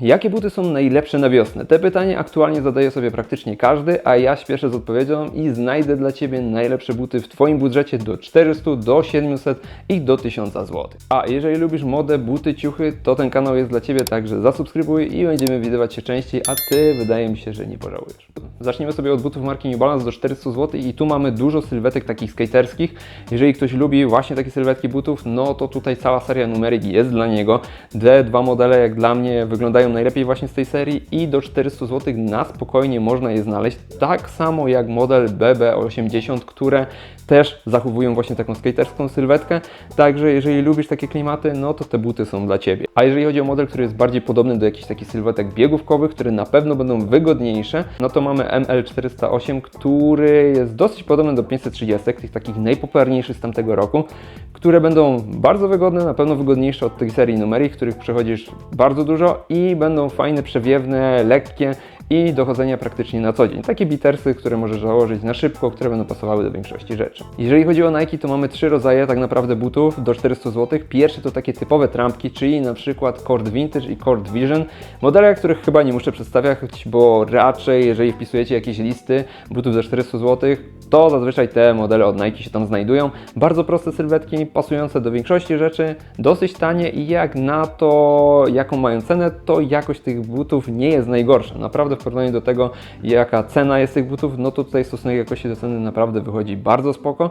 Jakie buty są najlepsze na wiosnę? Te pytanie aktualnie zadaje sobie praktycznie każdy, a ja śpieszę z odpowiedzią i znajdę dla Ciebie najlepsze buty w Twoim budżecie do 400, do 700 i do 1000 zł. A jeżeli lubisz modę, buty, ciuchy, to ten kanał jest dla Ciebie, także zasubskrybuj i będziemy widywać się częściej, a Ty wydaje mi się, że nie pożałujesz. Zaczniemy sobie od butów marki New Balance do 400 zł i tu mamy dużo sylwetek takich skaterskich. Jeżeli ktoś lubi właśnie takie sylwetki butów, no to tutaj cała seria numeryk jest dla niego. Te dwa modele jak dla mnie wyglądają najlepiej właśnie z tej serii i do 400 zł na spokojnie można je znaleźć. Tak samo jak model BB80, które też zachowują właśnie taką skaterską sylwetkę. Także jeżeli lubisz takie klimaty, no to te buty są dla Ciebie. A jeżeli chodzi o model, który jest bardziej podobny do jakichś takich sylwetek biegówkowych, które na pewno będą wygodniejsze, no to mamy ML408, który jest dosyć podobny do 530, tych takich najpopularniejszych z tamtego roku, które będą bardzo wygodne, na pewno wygodniejsze od tej serii numerii, których przechodzisz bardzo dużo i będą fajne, przewiewne, lekkie i dochodzenia praktycznie na co dzień. Takie bitersy, które możesz założyć na szybko, które będą pasowały do większości rzeczy. Jeżeli chodzi o Nike, to mamy trzy rodzaje tak naprawdę butów do 400 zł. Pierwszy to takie typowe trampki, czyli na przykład Cord Vintage i Cord Vision. Modele, których chyba nie muszę przedstawiać, bo raczej jeżeli wpisujecie jakieś listy butów za 400 zł, to zazwyczaj te modele od Nike się tam znajdują. Bardzo proste sylwetki, pasujące do większości rzeczy, dosyć tanie i jak na to, jaką mają cenę, to jakość tych butów nie jest najgorsza. Naprawdę w porównaniu do tego, jaka cena jest tych butów, no to tutaj stosunek jakości do ceny naprawdę wychodzi bardzo spoko.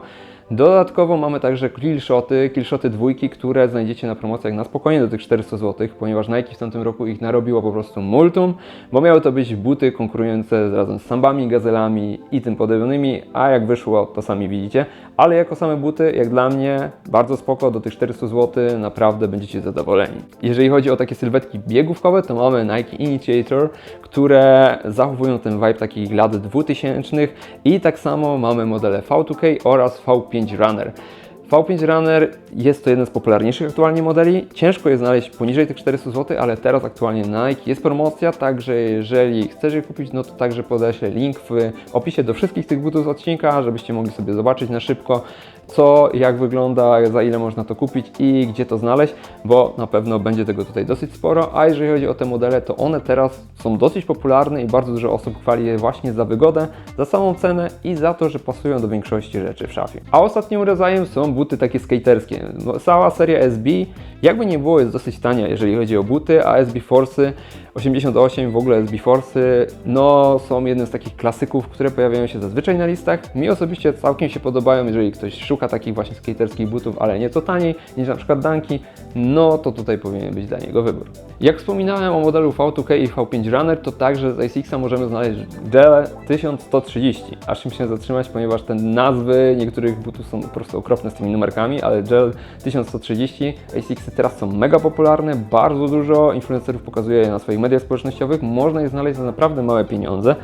Dodatkowo mamy także killshoty, killshoty dwójki, które znajdziecie na promocjach na spokojnie do tych 400 zł, ponieważ Nike w tamtym roku ich narobiło po prostu multum, bo miały to być buty konkurujące razem z sambami, gazelami i tym podobnymi, a jak wyszło, to sami widzicie. Ale jako same buty, jak dla mnie, bardzo spoko, do tych 400 zł naprawdę będziecie zadowoleni. Jeżeli chodzi o takie sylwetki biegówkowe, to mamy Nike Initiator, które zachowują ten vibe takich lat 2000 i tak samo mamy modele V2K oraz V5 Runner. V5 Runner jest to jeden z popularniejszych aktualnie modeli. Ciężko je znaleźć poniżej tych 400 zł, ale teraz aktualnie Nike jest promocja, także jeżeli chcesz je kupić, no to także podeślę link w opisie do wszystkich tych butów z odcinka, żebyście mogli sobie zobaczyć na szybko, co, jak wygląda, za ile można to kupić i gdzie to znaleźć, bo na pewno będzie tego tutaj dosyć sporo. A jeżeli chodzi o te modele, to one teraz są dosyć popularne i bardzo dużo osób chwali je właśnie za wygodę, za samą cenę i za to, że pasują do większości rzeczy w szafie. A ostatnim rodzajem są buty takie skaterskie. No, Cała seria SB, jakby nie było, jest dosyć tania, jeżeli chodzi o buty, a SB Force'y 88, w ogóle SB Force'y, no są jednym z takich klasyków, które pojawiają się zazwyczaj na listach. Mi osobiście całkiem się podobają, jeżeli ktoś szuka takich właśnie skaterskich butów, ale nieco taniej niż na przykład Danki, no to tutaj powinien być dla niego wybór. Jak wspominałem o modelu V2K i V5 Runner, to także z ASICSa możemy znaleźć Gel 1130. Aż mi się zatrzymać, ponieważ te nazwy niektórych butów są po prostu okropne z tymi numerkami, ale Gel 1130 ASICSy teraz są mega popularne, bardzo dużo influencerów pokazuje je na swoich mediach społecznościowych, można je znaleźć za naprawdę małe pieniądze,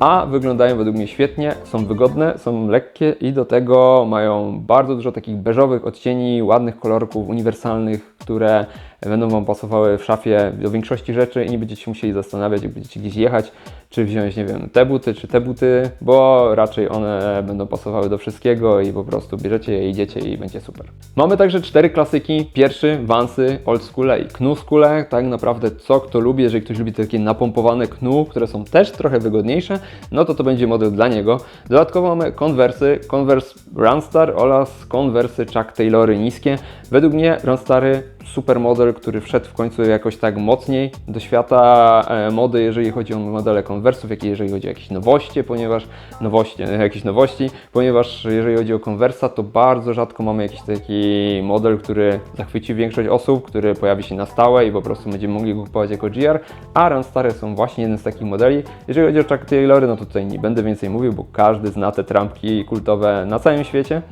a wyglądają według mnie świetnie, są wygodne, są lekkie i do tego mają bardzo dużo takich beżowych odcieni, ładnych kolorków, uniwersalnych, które będą Wam pasowały w szafie do większości rzeczy i nie będziecie musieli zastanawiać, jak będziecie gdzieś jechać, czy wziąć, nie wiem, te buty, czy te buty, bo raczej one będą pasowały do wszystkiego i po prostu bierzecie je, idziecie i będzie super. Mamy także cztery klasyki. Pierwszy, Vansy, Old School i Knu School. Tak naprawdę co kto lubi, jeżeli ktoś lubi takie napompowane Knu, które są też trochę wygodniejsze, no to to będzie model dla niego. Dodatkowo mamy Conversy, Converse Runstar oraz Conversy Chuck Taylory niskie. Według mnie Runstary super model, który wszedł w końcu jakoś tak mocniej do świata e, mody, jeżeli chodzi o modele konwersów, jak i jeżeli chodzi o jakieś nowości, ponieważ nowości, e, jakieś nowości, ponieważ jeżeli chodzi o konwersa, to bardzo rzadko mamy jakiś taki model, który zachwyci większość osób, który pojawi się na stałe i po prostu będziemy mogli go kupować jako GR, a Runstary są właśnie jeden z takich modeli. Jeżeli chodzi o Chuck Taylory, no to tutaj nie będę więcej mówił, bo każdy zna te trampki kultowe na całym świecie.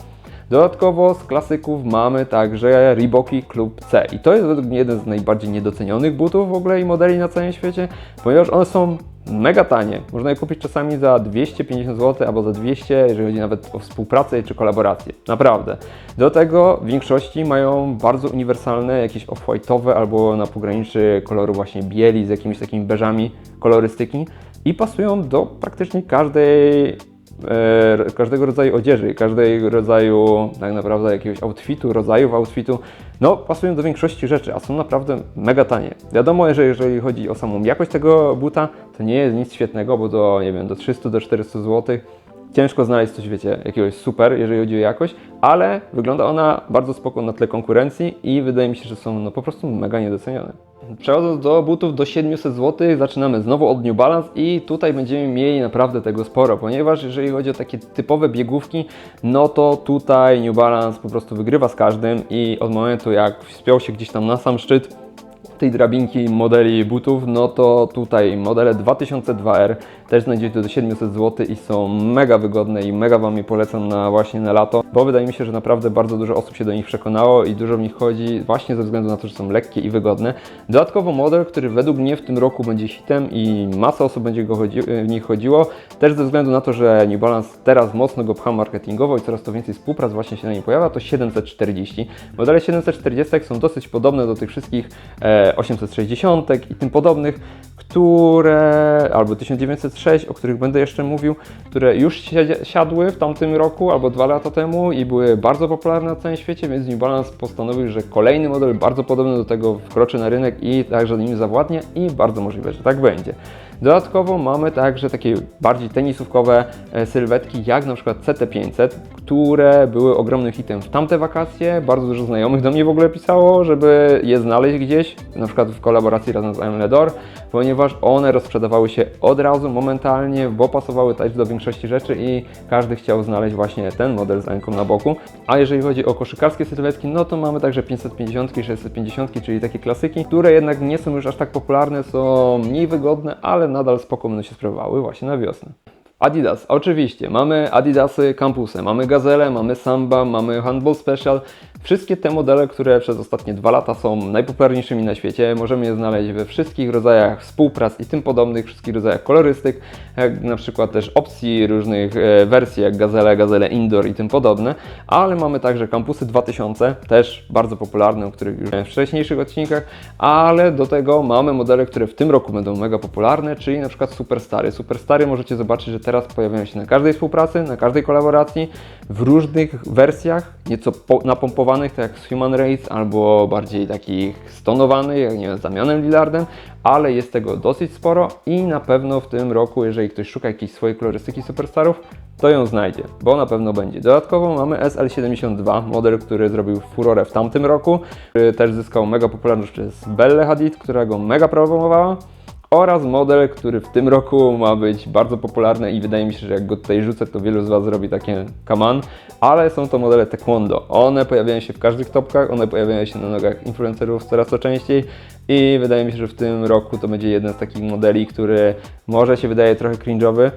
Dodatkowo z klasyków mamy także Reeboki Club C i to jest według mnie jeden z najbardziej niedocenionych butów w ogóle i modeli na całym świecie, ponieważ one są mega tanie. Można je kupić czasami za 250 zł albo za 200, jeżeli chodzi nawet o współpracę czy kolaborację. Naprawdę. Do tego w większości mają bardzo uniwersalne, jakieś off-white'owe albo na pograniczy koloru właśnie bieli z jakimiś takimi beżami kolorystyki i pasują do praktycznie każdej każdego rodzaju odzieży, każdego rodzaju tak naprawdę jakiegoś outfitu, rodzajów outfitu, no pasują do większości rzeczy, a są naprawdę mega tanie. Wiadomo, że jeżeli chodzi o samą jakość tego buta, to nie jest nic świetnego, bo do, nie wiem, do 300 do 400 zł ciężko znaleźć coś, wiecie, jakiegoś super, jeżeli chodzi o jakość, ale wygląda ona bardzo spoko na tle konkurencji i wydaje mi się, że są no, po prostu mega niedocenione. Przechodząc do butów do 700 zł, zaczynamy znowu od New Balance i tutaj będziemy mieli naprawdę tego sporo, ponieważ jeżeli chodzi o takie typowe biegówki, no to tutaj New Balance po prostu wygrywa z każdym i od momentu jak wspiął się gdzieś tam na sam szczyt, tej drabinki modeli butów, no to tutaj modele 2002R też znajdziecie do 700 zł i są mega wygodne i mega Wam je polecam na właśnie na lato, bo wydaje mi się, że naprawdę bardzo dużo osób się do nich przekonało i dużo w nich chodzi właśnie ze względu na to, że są lekkie i wygodne. Dodatkowo model, który według mnie w tym roku będzie hitem i masa osób będzie go chodzi, w nich chodziło, też ze względu na to, że New Balance teraz mocno go pcha marketingowo i coraz to więcej współprac właśnie się na nim pojawia, to 740. Modele 740 są dosyć podobne do tych wszystkich e, 860 i tym podobnych, które, albo 1906, o których będę jeszcze mówił, które już siadły w tamtym roku albo dwa lata temu i były bardzo popularne na całym świecie, więc New Balance postanowił, że kolejny model bardzo podobny do tego wkroczy na rynek i także nim zawładnie i bardzo możliwe, że tak będzie. Dodatkowo mamy także takie bardziej tenisówkowe e, sylwetki, jak na przykład CT500, które były ogromnym hitem w tamte wakacje. Bardzo dużo znajomych do mnie w ogóle pisało, żeby je znaleźć gdzieś, na przykład w kolaboracji razem z I'm Ledor, ponieważ one rozprzedawały się od razu, momentalnie, bo pasowały też do większości rzeczy i każdy chciał znaleźć właśnie ten model z ręką na boku. A jeżeli chodzi o koszykarskie sylwetki, no to mamy także 550 i 650, czyli takie klasyki, które jednak nie są już aż tak popularne, są mniej wygodne, ale nadal spoko będą się sprawowały właśnie na wiosnę. Adidas, oczywiście, mamy Adidasy Campusy, mamy Gazelle, mamy Samba, mamy Handball Special. Wszystkie te modele, które przez ostatnie dwa lata są najpopularniejszymi na świecie, możemy je znaleźć we wszystkich rodzajach współprac i tym podobnych, wszystkich rodzajach kolorystyk, jak na przykład też opcji różnych e, wersji, jak Gazelle, Gazelle Indoor i tym podobne, ale mamy także Campusy 2000, też bardzo popularne, o których już w wcześniejszych odcinkach, ale do tego mamy modele, które w tym roku będą mega popularne, czyli na przykład Superstary. Superstary możecie zobaczyć, że teraz pojawiają się na każdej współpracy, na każdej kolaboracji, w różnych wersjach, nieco po, napompowanych, tak jak z Human Race, albo bardziej takich stonowanych, jak nie wiem, z Damianem Lillardem, ale jest tego dosyć sporo i na pewno w tym roku, jeżeli ktoś szuka jakiejś swojej kolorystyki superstarów, to ją znajdzie, bo na pewno będzie. Dodatkowo mamy SL72, model, który zrobił furorę w tamtym roku, który też zyskał mega popularność przez Belle Hadid, która go mega promowała oraz model, który w tym roku ma być bardzo popularny i wydaje mi się, że jak go tutaj rzucę, to wielu z Was zrobi takie kaman, ale są to modele taekwondo. One pojawiają się w każdych topkach, one pojawiają się na nogach influencerów coraz to częściej i wydaje mi się, że w tym roku to będzie jeden z takich modeli, który może się wydaje trochę cringe'owy,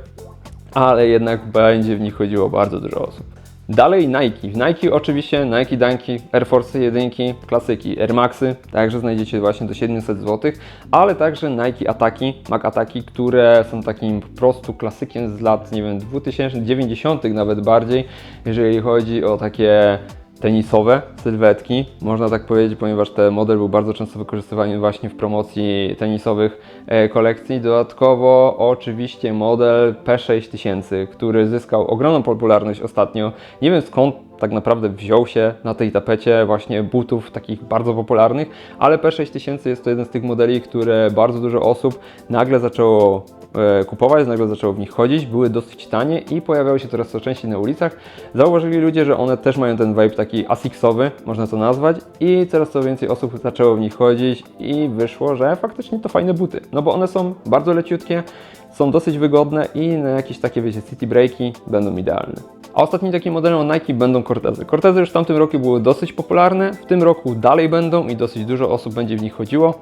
ale jednak będzie w nich chodziło bardzo dużo osób. Dalej Nike. W Nike oczywiście Nike Dunki, Air Force 1, klasyki, Air Maxy, także znajdziecie właśnie do 700 zł, ale także Nike Ataki, Mac Ataki, które są takim po prostu klasykiem z lat, nie wiem, 2090 nawet bardziej, jeżeli chodzi o takie tenisowe sylwetki, można tak powiedzieć, ponieważ ten model był bardzo często wykorzystywany właśnie w promocji tenisowych e, kolekcji. Dodatkowo oczywiście model P6000, który zyskał ogromną popularność ostatnio. Nie wiem skąd tak naprawdę wziął się na tej tapecie właśnie butów takich bardzo popularnych, ale P6000 jest to jeden z tych modeli, które bardzo dużo osób nagle zaczęło kupować, nagle zaczęło w nich chodzić, były dosyć tanie i pojawiały się coraz to częściej na ulicach. Zauważyli ludzie, że one też mają ten vibe taki asixowy, można to nazwać i coraz to więcej osób zaczęło w nich chodzić i wyszło, że faktycznie to fajne buty, no bo one są bardzo leciutkie, są dosyć wygodne i na jakieś takie, wiecie, city breaki będą idealne. A ostatnim takim modelem Nike będą Cortezy. Cortezy już w tamtym roku były dosyć popularne, w tym roku dalej będą i dosyć dużo osób będzie w nich chodziło.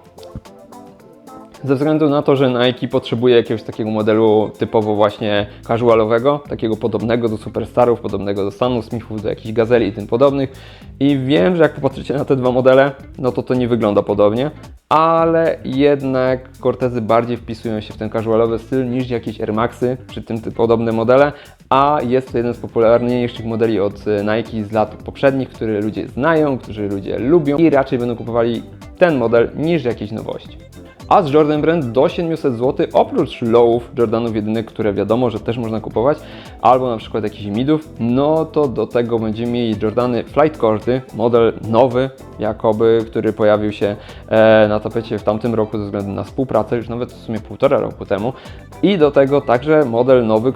Ze względu na to, że Nike potrzebuje jakiegoś takiego modelu typowo właśnie casualowego, takiego podobnego do Superstarów, podobnego do Stanu Smithów, do jakichś Gazeli i tym podobnych. I wiem, że jak popatrzycie na te dwa modele, no to to nie wygląda podobnie, ale jednak Cortezy bardziej wpisują się w ten casualowy styl niż jakieś Air Maxy, czy tym podobne modele, a jest to jeden z popularniejszych modeli od e, Nike z lat poprzednich, które ludzie znają, którzy ludzie lubią i raczej będą kupowali ten model niż jakieś nowości. A z Jordan Brand do 700 zł, oprócz lowów Jordanów jedynych, które wiadomo, że też można kupować, albo na przykład jakichś midów, no to do tego będziemy mieli Jordany Flight Cordy, model nowy jakoby, który pojawił się e, na tapecie w tamtym roku ze względu na współpracę, już nawet w sumie półtora roku temu. I do tego także model nowy,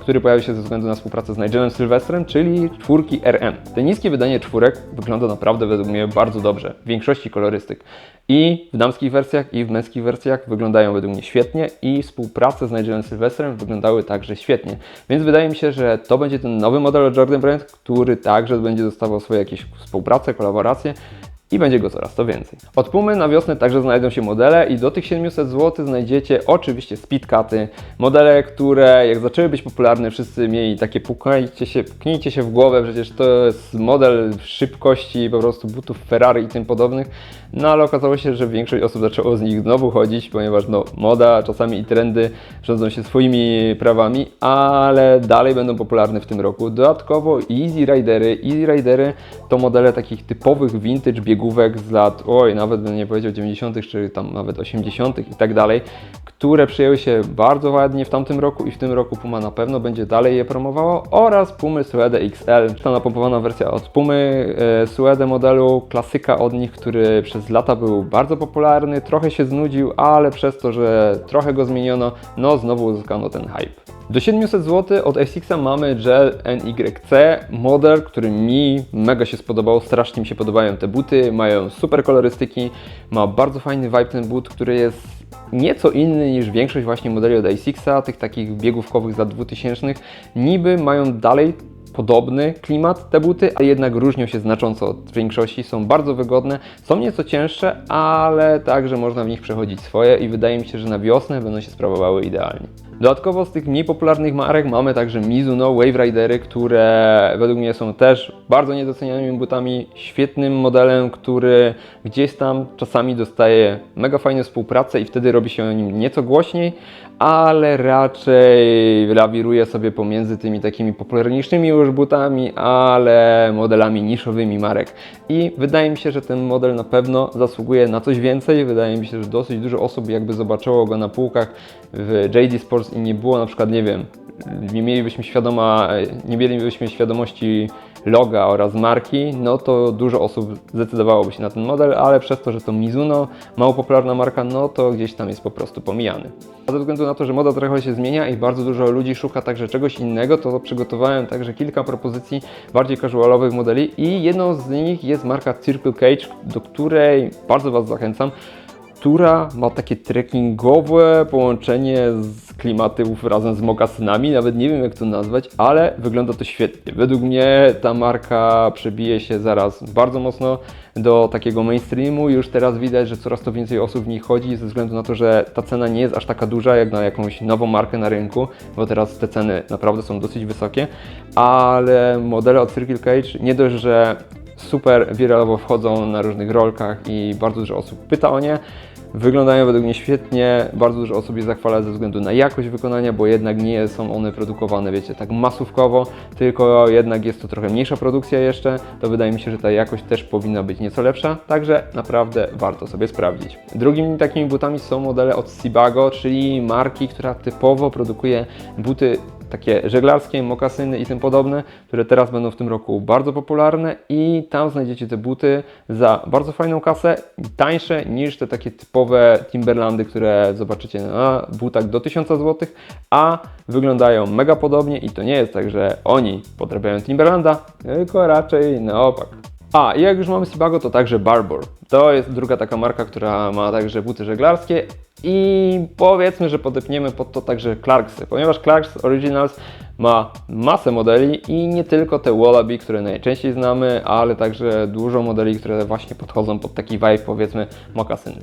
który pojawił się ze względu na współpracę z Nigelem Sylwestrem, czyli czwórki RM. Te niskie wydanie czwórek wygląda naprawdę według mnie bardzo dobrze, w większości kolorystyk. I w damskich wersjach, i w męskich wersjach wyglądają według mnie świetnie i współprace z Nigelem Sylwestrem wyglądały także świetnie. Więc wydaje mi się, że to będzie ten nowy model od Jordan Brand, który także będzie dostawał swoje jakieś współprace, kolaboracje i będzie go coraz to więcej. Od Pumy na wiosnę także znajdą się modele i do tych 700 zł znajdziecie oczywiście speedcuty, modele, które jak zaczęły być popularne, wszyscy mieli takie pukajcie się, puknijcie się w głowę, przecież to jest model szybkości po prostu butów Ferrari i tym podobnych, no ale okazało się, że większość osób zaczęło z nich znowu chodzić, ponieważ no moda czasami i trendy rządzą się swoimi prawami, ale dalej będą popularne w tym roku. Dodatkowo Easy Ridery, Easy Ridery to modele takich typowych vintage biegówek z lat, oj, nawet bym nie powiedział 90., czy tam nawet 80. i tak dalej, które przyjęły się bardzo ładnie w tamtym roku i w tym roku Puma na pewno będzie dalej je promowało oraz Pumy Suede XL, ta napompowana wersja od Pumy e, Suede modelu, klasyka od nich, który przez lata był bardzo popularny, trochę się znudził, ale przez to, że trochę go zmieniono, no znowu uzyskano ten hype. Do 700 zł od Essexa mamy Gel NYC, model, który mi mega się spodobał, strasznie mi się podobają te buty, mają super kolorystyki, ma bardzo fajny vibe ten but, który jest nieco inny niż większość właśnie modeli od Essexa, tych takich biegówkowych z lat 2000. Niby mają dalej podobny klimat te buty, ale jednak różnią się znacząco od większości, są bardzo wygodne, są nieco cięższe, ale także można w nich przechodzić swoje i wydaje mi się, że na wiosnę będą się sprawowały idealnie. Dodatkowo z tych mniej popularnych marek mamy także Mizuno Wave Ridery, które według mnie są też bardzo niedocenianymi butami, świetnym modelem, który gdzieś tam czasami dostaje mega fajne współpracę i wtedy robi się o nim nieco głośniej, ale raczej lawiruje sobie pomiędzy tymi takimi popularniejszymi już butami, ale modelami niszowymi marek. I wydaje mi się, że ten model na pewno zasługuje na coś więcej. Wydaje mi się, że dosyć dużo osób jakby zobaczyło go na półkach w JD Sports i nie było na przykład, nie wiem, nie mielibyśmy świadoma, nie mielibyśmy świadomości loga oraz marki, no to dużo osób zdecydowałoby się na ten model, ale przez to, że to Mizuno, mało popularna marka, no to gdzieś tam jest po prostu pomijany. A ze względu na to, że moda trochę się zmienia i bardzo dużo ludzi szuka także czegoś innego, to przygotowałem także kilka propozycji bardziej casualowych modeli i jedną z nich jest marka Circle Cage, do której bardzo Was zachęcam która ma takie trekkingowe połączenie z klimatów razem z mokasynami, nawet nie wiem jak to nazwać, ale wygląda to świetnie. Według mnie ta marka przebije się zaraz bardzo mocno do takiego mainstreamu. Już teraz widać, że coraz to więcej osób w nich chodzi ze względu na to, że ta cena nie jest aż taka duża jak na jakąś nową markę na rynku, bo teraz te ceny naprawdę są dosyć wysokie, ale modele od Circle Cage nie dość, że super wiralowo wchodzą na różnych rolkach i bardzo dużo osób pyta o nie. Wyglądają według mnie świetnie, bardzo dużo osób je zachwala ze względu na jakość wykonania, bo jednak nie są one produkowane, wiecie, tak masówkowo, tylko jednak jest to trochę mniejsza produkcja jeszcze, to wydaje mi się, że ta jakość też powinna być nieco lepsza, także naprawdę warto sobie sprawdzić. Drugimi takimi butami są modele od Sibago, czyli marki, która typowo produkuje buty takie żeglarskie, mokasyny i tym podobne, które teraz będą w tym roku bardzo popularne i tam znajdziecie te buty za bardzo fajną kasę, tańsze niż te takie typowe Timberlandy, które zobaczycie na butach do 1000 zł, a wyglądają mega podobnie i to nie jest tak, że oni podrabiają Timberlanda, tylko raczej na opak. A, i jak już mamy Sibago, to także Barbour. To jest druga taka marka, która ma także buty żeglarskie i powiedzmy, że podepniemy pod to także Clarksy, ponieważ Clarks Originals ma masę modeli i nie tylko te Wallaby, które najczęściej znamy, ale także dużo modeli, które właśnie podchodzą pod taki vibe, powiedzmy, mokasyny.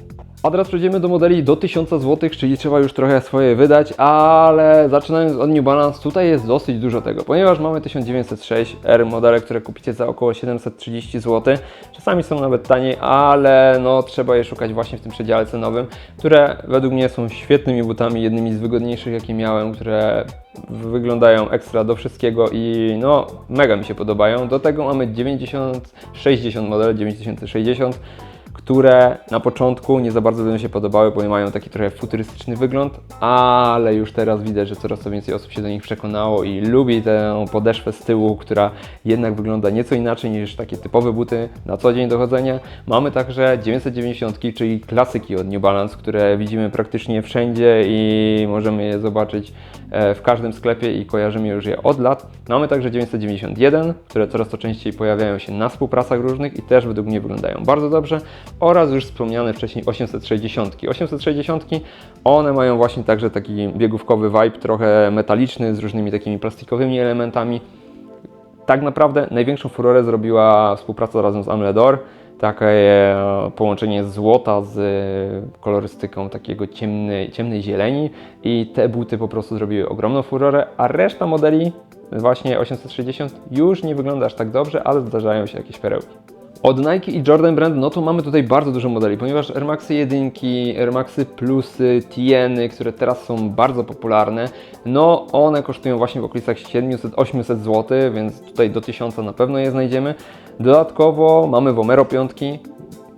A teraz przejdziemy do modeli do 1000 zł, czyli trzeba już trochę swoje wydać, ale zaczynając od New Balance, tutaj jest dosyć dużo tego, ponieważ mamy 1906 R modele, które kupicie za około 730 zł. Czasami są nawet taniej, ale no trzeba je szukać właśnie w tym przedziale cenowym, które według mnie są świetnymi butami, jednymi z wygodniejszych jakie miałem, które wyglądają ekstra do wszystkiego i no mega mi się podobają. Do tego mamy 9060 model 9060 które na początku nie za bardzo będą się podobały, bo mają taki trochę futurystyczny wygląd, ale już teraz widać, że coraz to więcej osób się do nich przekonało i lubi tę podeszwę z tyłu, która jednak wygląda nieco inaczej niż takie typowe buty na co dzień do chodzenia. Mamy także 990, czyli klasyki od New Balance, które widzimy praktycznie wszędzie i możemy je zobaczyć e, w każdym sklepie i kojarzymy już je od lat. Mamy także 991, które coraz to częściej pojawiają się na współpracach różnych i też według mnie wyglądają bardzo dobrze oraz już wspomniane wcześniej 860. 860 one mają właśnie także taki biegówkowy vibe, trochę metaliczny z różnymi takimi plastikowymi elementami. Tak naprawdę największą furorę zrobiła współpraca razem z Amledor. Takie e, połączenie złota z e, kolorystyką takiego ciemnej, ciemnej zieleni i te buty po prostu zrobiły ogromną furorę, a reszta modeli właśnie 860 już nie wygląda aż tak dobrze, ale zdarzają się jakieś perełki. Od Nike i Jordan Brand, no to mamy tutaj bardzo dużo modeli, ponieważ Air Maxy 1, Air Maxy Plusy, Tieny, które teraz są bardzo popularne, no one kosztują właśnie w okolicach 700-800 zł, więc tutaj do 1000 na pewno je znajdziemy. Dodatkowo mamy Vomero 5,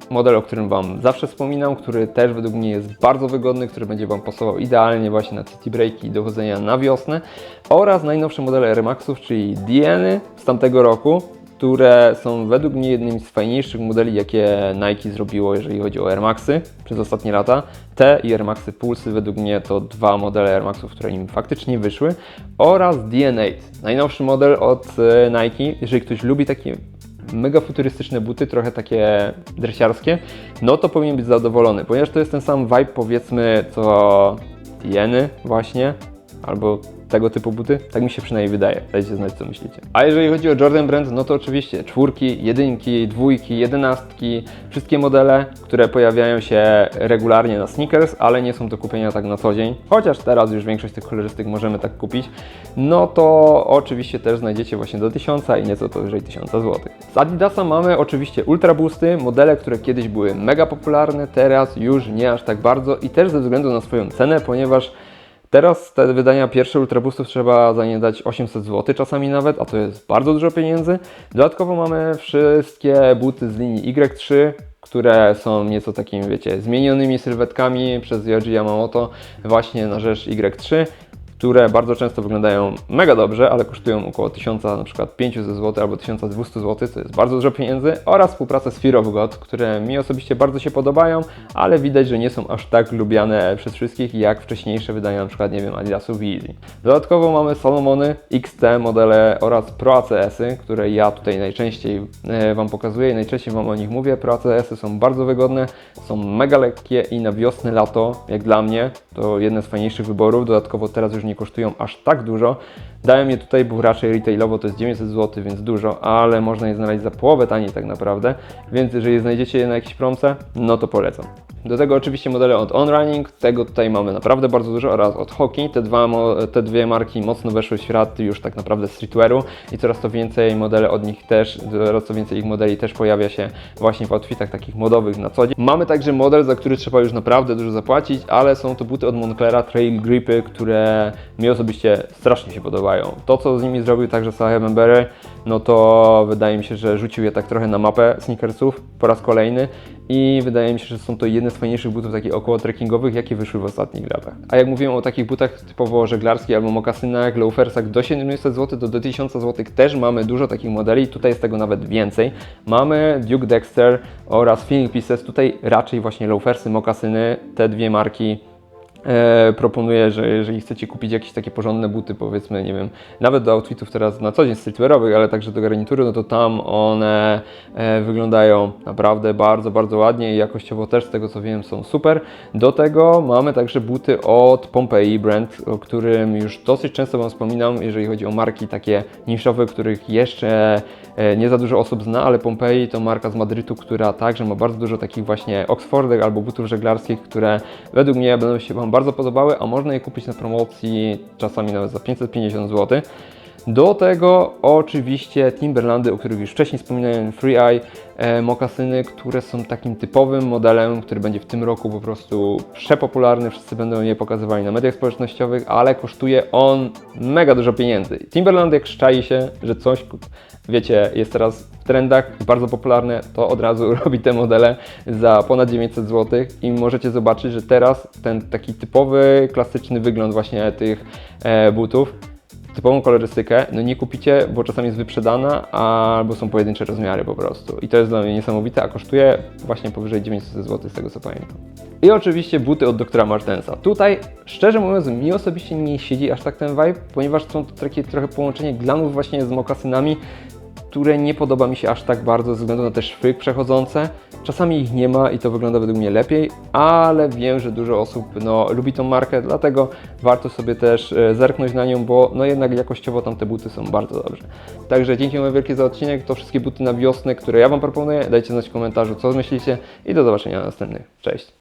model, o którym Wam zawsze wspominam, który też według mnie jest bardzo wygodny, który będzie Wam pasował idealnie właśnie na city breaki i dochodzenia na wiosnę oraz najnowsze modele Air Maxów, czyli Dieny z tamtego roku, które są według mnie jednymi z fajniejszych modeli, jakie Nike zrobiło, jeżeli chodzi o Air Maxy przez ostatnie lata. Te i Air Maxy Pulsy według mnie to dwa modele Air Maxów, które im faktycznie wyszły oraz DN8, najnowszy model od e, Nike. Jeżeli ktoś lubi takie mega futurystyczne buty, trochę takie dresiarskie, no to powinien być zadowolony, ponieważ to jest ten sam vibe powiedzmy co Tieny właśnie, albo tego typu buty. Tak mi się przynajmniej wydaje. Dajcie znać, co myślicie. A jeżeli chodzi o Jordan Brand, no to oczywiście czwórki, jedynki, dwójki, jedenastki, wszystkie modele, które pojawiają się regularnie na sneakers, ale nie są do kupienia tak na co dzień. Chociaż teraz już większość tych kolorystyk możemy tak kupić. No to oczywiście też znajdziecie właśnie do 1000 i nieco powyżej 1000 zł. Z Adidasa mamy oczywiście Ultra Boosty, modele, które kiedyś były mega popularne, teraz już nie aż tak bardzo i też ze względu na swoją cenę, ponieważ Teraz te wydania pierwsze Ultraboostów trzeba za nie dać 800 zł czasami nawet, a to jest bardzo dużo pieniędzy. Dodatkowo mamy wszystkie buty z linii Y3, które są nieco takimi, wiecie, zmienionymi sylwetkami przez Yoji Yamamoto właśnie na rzecz Y3 które bardzo często wyglądają mega dobrze, ale kosztują około 1000, na przykład 500 zł albo 1200 zł, co jest bardzo dużo pieniędzy, oraz współpracę z Fear of God, które mi osobiście bardzo się podobają, ale widać, że nie są aż tak lubiane przez wszystkich, jak wcześniejsze wydania, na przykład, nie wiem, Adidasów i. Dodatkowo mamy Salomony, XT modele oraz Pro ACS-y, które ja tutaj najczęściej e, Wam pokazuję i najczęściej Wam o nich mówię. Pro ACS-y są bardzo wygodne, są mega lekkie i na wiosnę, lato, jak dla mnie, to jedne z fajniejszych wyborów. Dodatkowo teraz już nie kosztują aż tak dużo. Dałem je tutaj, bo raczej retailowo to jest 900 zł, więc dużo, ale można je znaleźć za połowę taniej tak naprawdę, więc jeżeli znajdziecie je na jakiejś promce, no to polecam. Do tego oczywiście modele od On Running, tego tutaj mamy naprawdę bardzo dużo oraz od Hockey. Te, dwa, te dwie marki mocno weszły w świat już tak naprawdę streetwearu i coraz to więcej modele od nich też, coraz to więcej ich modeli też pojawia się właśnie w outfitach takich modowych na co dzień. Mamy także model, za który trzeba już naprawdę dużo zapłacić, ale są to buty od Monclera Trail Gripy, które mi osobiście strasznie się podobają. To, co z nimi zrobił także Sahem Berry, no to wydaje mi się, że rzucił je tak trochę na mapę sneakersów po raz kolejny i wydaje mi się, że są to jedne z fajniejszych butów takich około trekkingowych, jakie wyszły w ostatnich latach. A jak mówiłem o takich butach typowo żeglarskich albo mokasynach, loafersach do 700 zł do, do 1000 zł też mamy dużo takich modeli, tutaj jest tego nawet więcej. Mamy Duke Dexter oraz Feeling Pieces, tutaj raczej właśnie loafersy, mokasyny, te dwie marki E, proponuję, że jeżeli chcecie kupić jakieś takie porządne buty, powiedzmy, nie wiem, nawet do outfitów teraz na co dzień streetwearowych, ale także do garnitury, no to tam one e, wyglądają naprawdę bardzo, bardzo ładnie i jakościowo też z tego co wiem są super. Do tego mamy także buty od Pompeii brand, o którym już dosyć często Wam wspominam, jeżeli chodzi o marki takie niszowe, których jeszcze nie za dużo osób zna, ale Pompeii to marka z Madrytu, która także ma bardzo dużo takich właśnie Oxfordek albo butów żeglarskich, które według mnie będą się Wam bardzo podobały, a można je kupić na promocji czasami nawet za 550 zł. Do tego oczywiście Timberlandy, o których już wcześniej wspominałem, Free Eye, e, mokasyny, które są takim typowym modelem, który będzie w tym roku po prostu przepopularny, wszyscy będą je pokazywali na mediach społecznościowych, ale kosztuje on mega dużo pieniędzy. Timberland jak szczai się, że coś, wiecie, jest teraz w trendach, bardzo popularne, to od razu robi te modele za ponad 900 zł i możecie zobaczyć, że teraz ten taki typowy, klasyczny wygląd właśnie tych e, butów typową kolorystykę, no nie kupicie, bo czasami jest wyprzedana, albo są pojedyncze rozmiary po prostu. I to jest dla mnie niesamowite, a kosztuje właśnie powyżej 900 zł z tego co pamiętam. I oczywiście buty od doktora Martensa. Tutaj, szczerze mówiąc, mi osobiście nie siedzi aż tak ten vibe, ponieważ są to takie trochę połączenie glanów właśnie z mokasynami, które nie podoba mi się aż tak bardzo ze względu na te szwy przechodzące. Czasami ich nie ma i to wygląda według mnie lepiej, ale wiem, że dużo osób no, lubi tą markę, dlatego warto sobie też e, zerknąć na nią, bo no jednak jakościowo tam te buty są bardzo dobrze. Także dzięki wam wielkie za odcinek, to wszystkie buty na wiosnę, które ja Wam proponuję. Dajcie znać w komentarzu, co myślicie i do zobaczenia na następnych. Cześć!